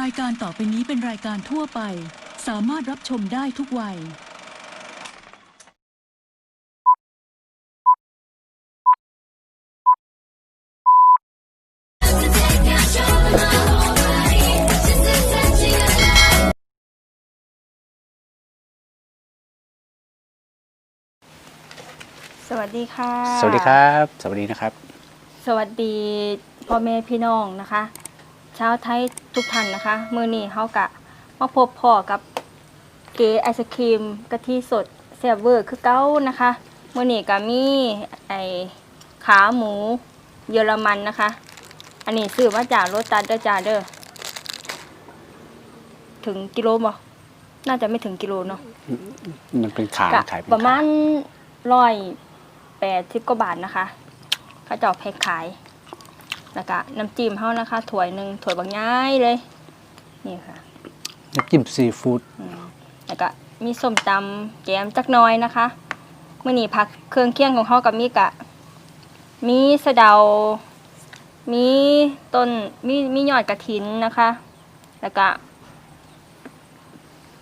รายการต่อไปนี้เป็นรายการทั่วไป สามารถรับชมได้ทุกวัย สวัสดีค่ะ สวัสดีครับ สวัสดีนะครับ สวัสดีพ่อแม่พี่น้องนะคะ ชาวไทยทุกท่านนะคะ มือนี้เขากะมาพบพ่อกับเก๋ไอศครีมกะทิสดแซ่บเวอร์คือเก้านะคะ มือนี้ก็มีไอขาหมูเยอรมันนะคะ อันนี้ซื้อมาจากโรตัสเดอจ้าเด้อถึงกิโลบ่น่าจะไม่ถึงกิโลเนาะมันเป็นขาก็ขายเป็นประมาณขร้อยแปดสิบกว่าบาทนะคะเขาจะเอาแพ็คขาย แล้วก็น้ำจิ้มเขานะคะถ้วยหนึ่งถ้วยบางง่ายเลย นี่ค่ะ น้ำจิ้มซีฟู้ดอืมแล้วก็มีส้มตำแกมจักหน้อยนะคะเมื่อนี้ผักเครื่องเคียงของเขากับมีกะ มีสะเดา มีต้นมีมียอดกระถินนะคะ แล้วก็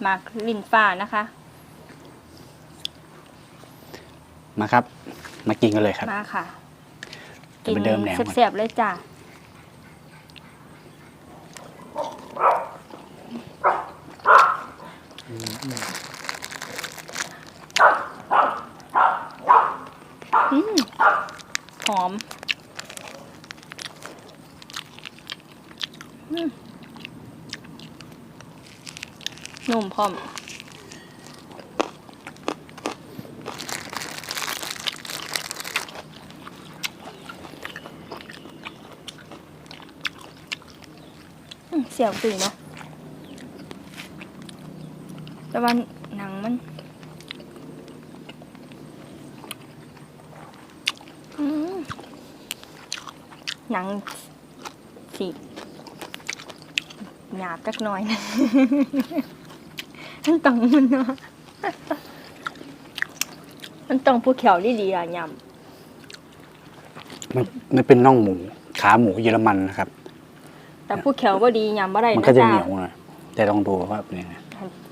หมากลินฟ้านะคะ มาครับ มากินกันเลยครับ มาค่ะ จะเป็นเดิมแหนมก่อนเสียบๆเลยจ้ะอืมหอมอืมนุ่มพร้อม สียวตื่นเนาะแต่ว่าหนังมันหนังสีหยาบจักหน่อยนะมันต้องมันเนาะมันต้องผู้เขียวดีๆอะยมันมันเป็นน่องหมู ขาหมูเยอรมันนะครับ แต่ผู้เขียวว่าดียำว่าไรมันนะก็จะจ๊ะเหนียวหน่อยแต่ลองดูว่าเป็นยังไง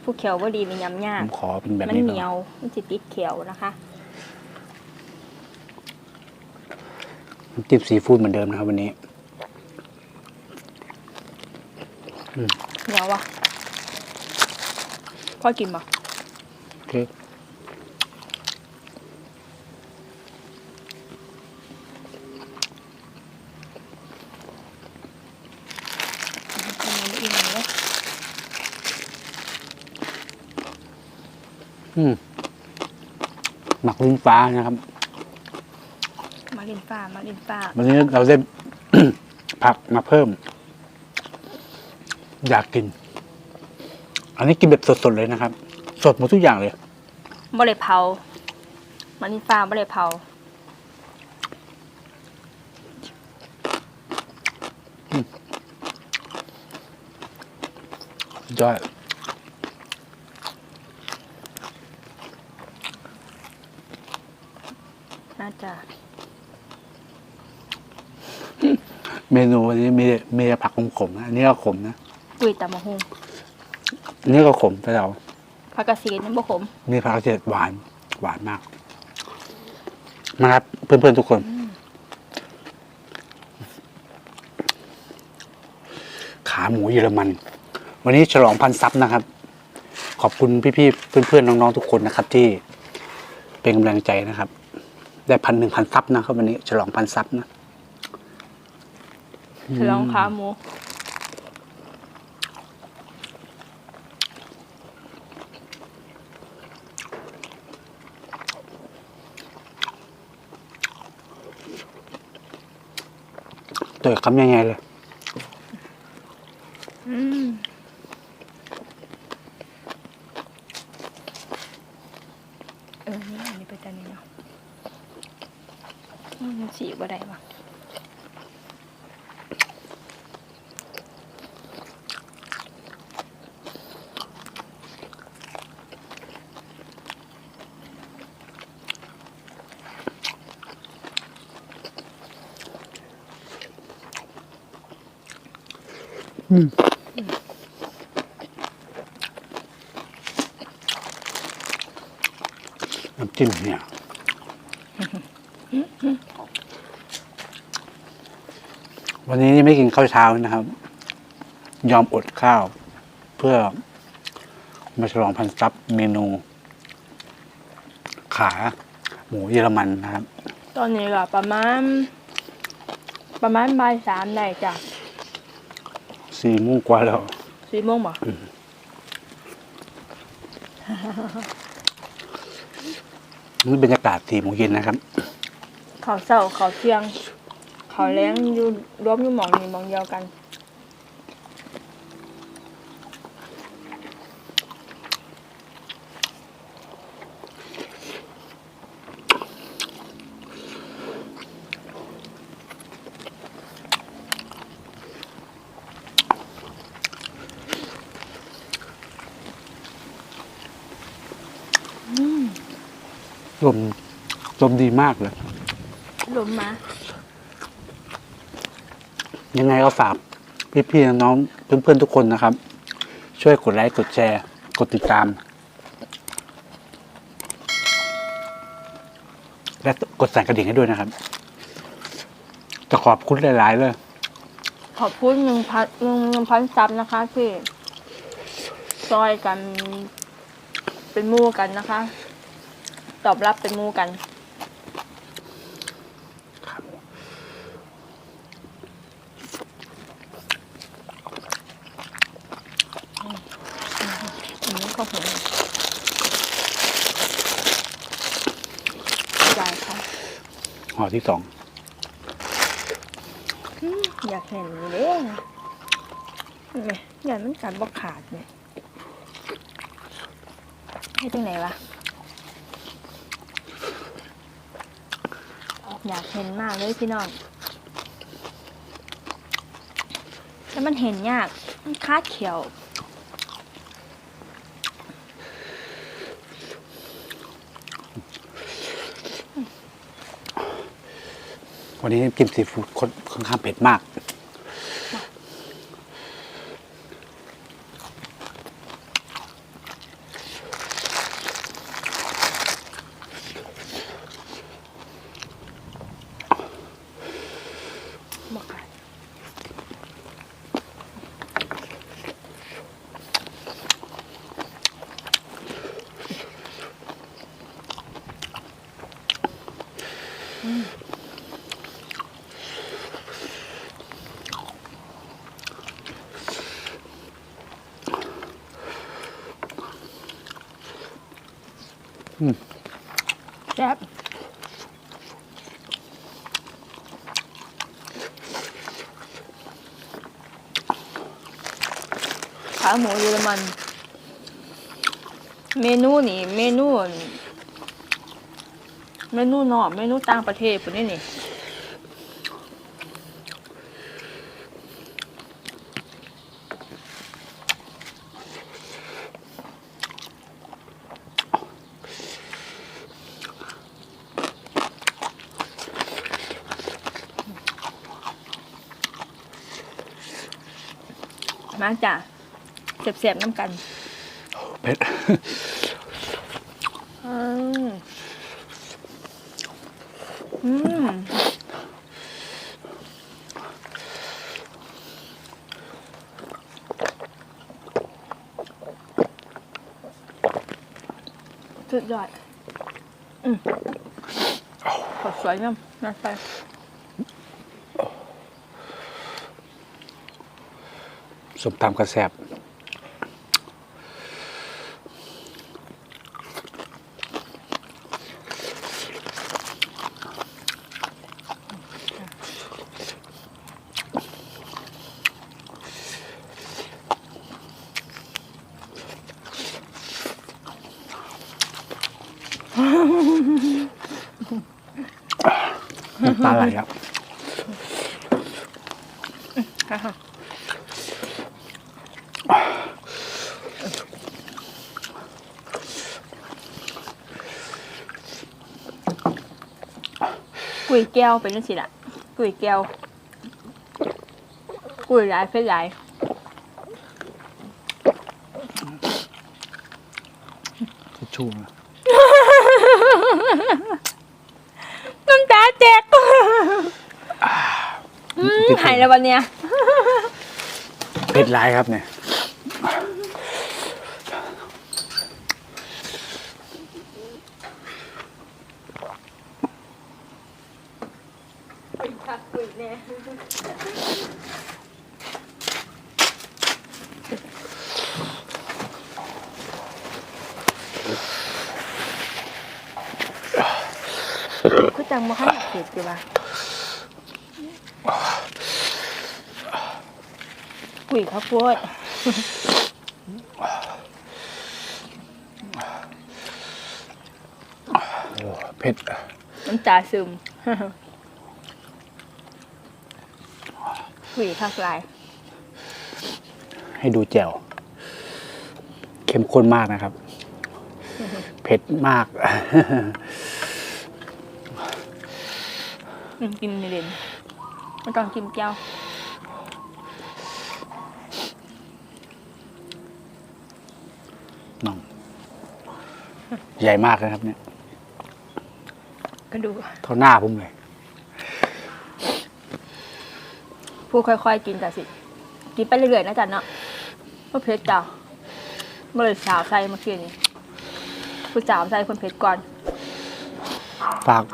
ผู้เขียวว่าดีเป็นยำยาผกมขอเป็นแบบมันนี้เหก่นียอนวมันจะติดเขียวนะคะน้ำจิ้มซีฟู้ดเหมือนเดิมนะครับวันนี้เหนียววะพ่อกินปะโอเค อันนี้ไม่อิ่มเลย อืม หมักลิ้นฟ้านะครับมาลินฟ้ามาลินฟ้าวันนี้เราได้ ผักมาเพิ่ม อยากกิน อันนี้กินแบบสดๆเลยนะครับ สดหมดทุกอย่างเลยบ่เลยเผามาลินฟ้าบ่เลยเผายอด น่า จะเมนูวันนี้มีมีแต่ผักขมๆนะอันนี้ก็ขมนะกุยตำมะฮุงอันนี้ก็ขมแต่เราผักกระสีนี่บ่ขมนี่ผักเจ็ดหวานหวานมากมาครับเพื่อนๆทุกคน ขาหมูเยอรมัน วันนี้ฉลองพันซับนะครับ ขอบคุณพี่ๆเพื่อนๆน้องๆทุกคนนะครับ ที่เป็นกำลังใจนะครับ ได้พันหนึ่งพันซับนะครับวันนี้ฉลองพันซับนะฉลองขาหมู ตัวคำใหญ่ๆเลย น้ำจิ้มเนี่ยวันนี้ไม่กินข้าวเช้านะครับ ยอมอดข้าว เพื่อมาฉลองพันซับเมนู ขา หมูเยอรมันนะครับ ตอนนี้ก็ประมาณ ประมาณบ่ายสามได้จ้ะ สี่โมุ่งกว่าแล้วสี่โมงบ่นี่บรรยากาศสี่โมงเย็นนะครับข้าวเช้าข้าวเที่ยงข้าวแล้งอยู่รวมอยู่หมองนี้หมองเดียวกัน ลมลมดีมากเลยลมมา ยังไงก็ฝากพี่ๆน้องๆเพื่อนๆทุกคนนะครับ ช่วยกดไลค์กดแชร์ กดติดตาม และกดสั่นกระดิ่งให้ด้วยนะครับ จะขอบคุณหลายๆเลย ขอบคุณหนึ่งพันหนึ่งหนึ่งพันซับนะคะที่ซอยกัน เป็นหมู่กันนะคะ ตอบรับเป็นหมู่กัน อันนี้ก็หัวใจค่ะห่อที่สองอยากเห็นอยู่เลยเนี่ยอยากมันกัดบ่ขาดเนี่ยให้ตรงไหนวะ อยากเห็นมากเลยพี่น้องแต่มันเห็นยาก มันคาดเขียววันนี้กินซีฟู้ดค่อนค่อนข้างเผ็ดมาก แซ่บขาหมูเยอรมัน เมนูนี่ เมนู เมนูนอกเมนูต่างประเทศปุ่นนี่นี่ มาจ้ะเสียบๆน้ำกันเผ็ดอืมอืมสุดยอด อืมขอสวยงามน่าไป สมตำกระแซบน้ำตาไหลครับ ยแก้วเป็นจังสิล่ะกุยแก้วกุยหลายเผ็ดหลายทิชชู่นะน้ำตาแจกอืมหายแล้ววันเนี้ย เผ็ดร้ายครับเนี่ย คือจังมาให้เผ็ดอยู่ว่ะกุยข้าวโพดโอ้เผ็ดน้ำตาซึมกุยข้าวลาย ให้ดูแจ่วเข้มข้นมากนะครับ เผ็ดมาก อืมกินเด่นไม่ต้องกินแก้วน้อง ใหญ่มากนะครับเนี่ยก็ดูเท่าหน้าผมเลยผู้ค่อยๆกินแต่สิ กินไปเรื่อยๆนะจ๊ะเนาะเพราะเผ็ดจ้ะเมื่อสาวใส่เมื่อกี้นี้ผู้สาวใส่คนเผ็ดก่อน ฝาก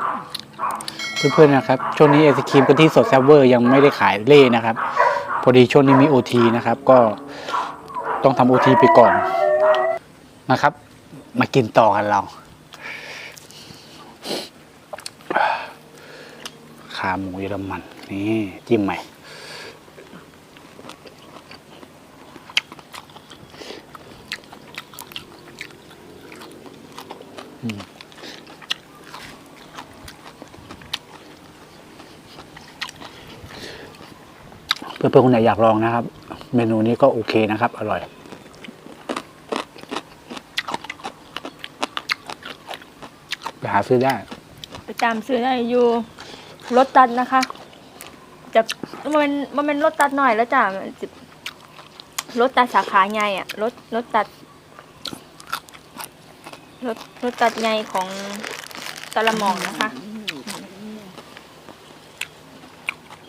เพื่อนๆนะครับ ช่วงนี้ไอศครีมกะทิสดแซบเวอร์ยังไม่ได้ขายเล่นะครับ พอดีช่วงนี้มีโอทีนะครับ ก็ต้องทำโอทีไปก่อนนะครับ มากินต่อกันเรา ขาหมูเยอรมัน นี่จิ้มใหม่ เพื่อนๆคนไหนอยากลองนะครับ เมนูนี้ก็โอเคนะครับ อร่อย ไปหาซื้อได้ ไปตามซื้อได้อยู่รถตัดนะคะ จะมันเป็นมันเป็นรถตัดหน่อยแล้วจ้ะมันจะรถตัดสาขาใหญ่อะรถรถตัดรถรถตัดใหญ่ของตะละหมองนะคะ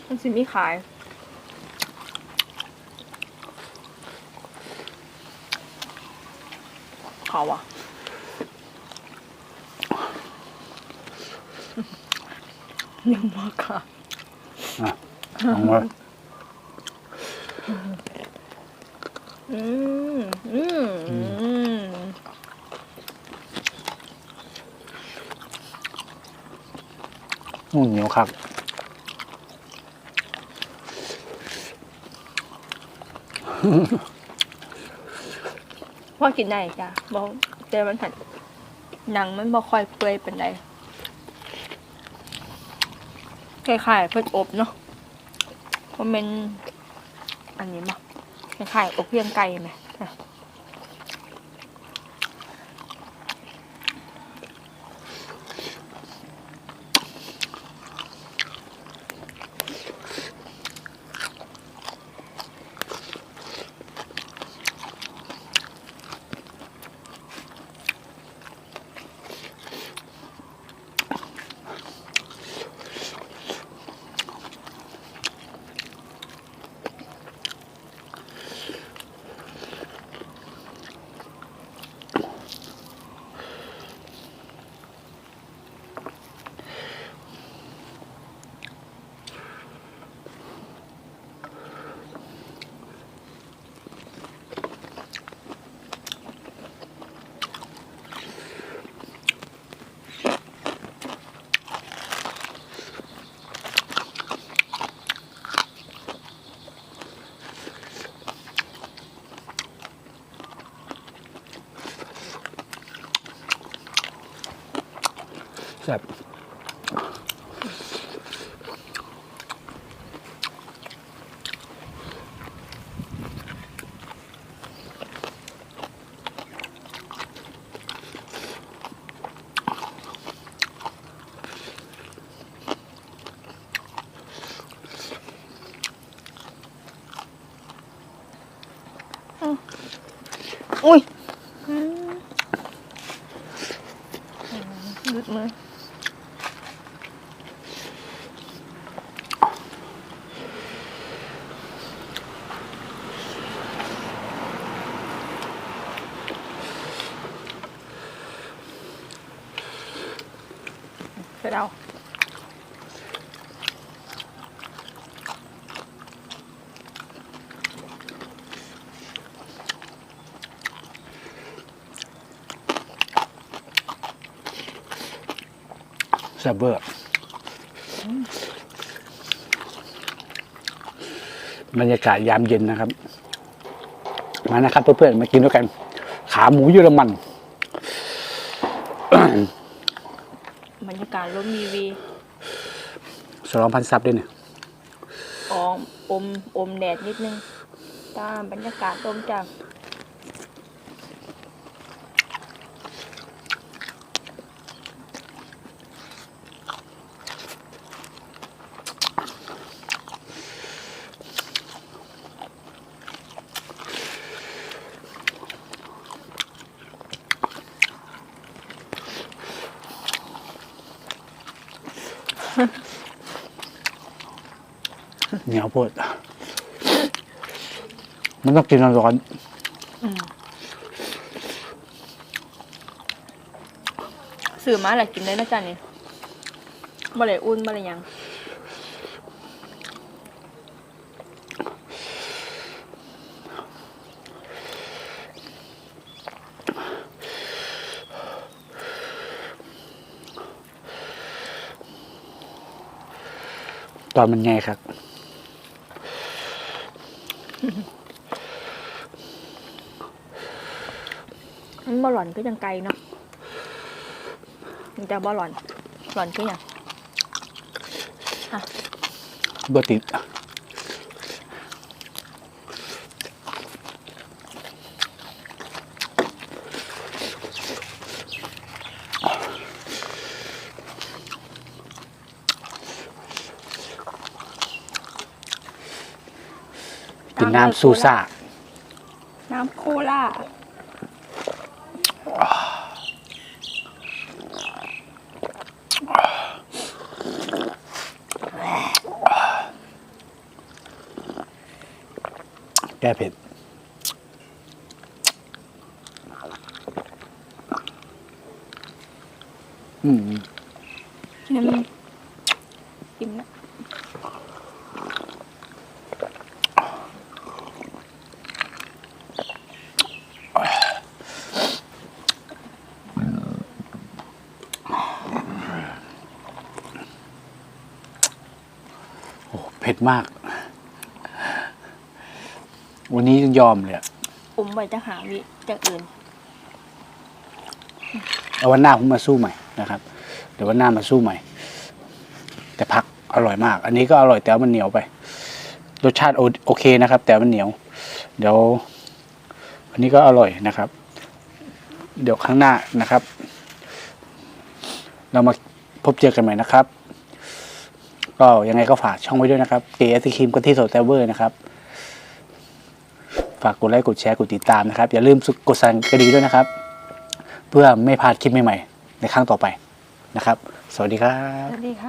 มันสิมีขาย เขาอะยังมากค่ะลองมาอืมอืมอืมนุ่มเหนียวครับพ่ อกินได้จ้ะบอกแต่มันหัดหนังมันบ่ค่อยเปื่อยเป็นไรคล้ายๆเพิ่นอบเนาะมันเป็นอันนี้มาคล้ายๆอบเพียงไก่ไหม สะเดาแซ่บเบอร์บรรยากาศยามเย็นนะครับ มานะครับเพื่อนๆมากินด้วยกัน ขาหมูเยอรมัน บรรยากาศลมมีวีสองพันซับด้วยเนี่ยออมอมอมแดดนิดนึง ตามบรรยากาศลมจาก เหนียวโพดมันต้องกินร้อนสื่อมาแหละกินได้นะจ๊ะนี่บ่เลยอุ่นบ่เลยหยังๆตอนมันไงครับ มันบ่หล่อนก็ยังไกลเนาะมันจะบ่หล่อนหล่อนก็ยังเบอร์ติดกินน้ำซูซ่า น้ำโคล่า แก้เผ็ด อืมน้ำกินนะโอ้เผ็ดมาก วันนี้ยอมเลยอะอมไว้จะหาวิจากอื่น เอาวันหน้าผมมาสู้ใหม่นะครับ เดี๋ยววันหน้ามาสู้ใหม่ แต่พักอร่อยมาก อันนี้ก็อร่อยแต่ว่ามันเหนียวไป รสชาติโอโอเคนะครับ แต่มันเหนียว เดี๋ยว อันนี้ก็อร่อยนะครับ เดี๋ยวข้างหน้านะครับ เรามาพบเจอกันใหม่นะครับ ก็ยังไงก็ฝากช่องไว้ด้วยนะครับเกย์ไอศครีมกะทิสดแซเวอร์นะครับฝากกดไลค์กดแชร์กดติดตามนะครับ อย่าลืมกดสั่นกระดิ่งด้วยนะครับ เพื่อไม่พลาดคลิปใหม่ๆในครั้งต่อไปนะครับ สวัสดีครับ สวัสดีค่ะ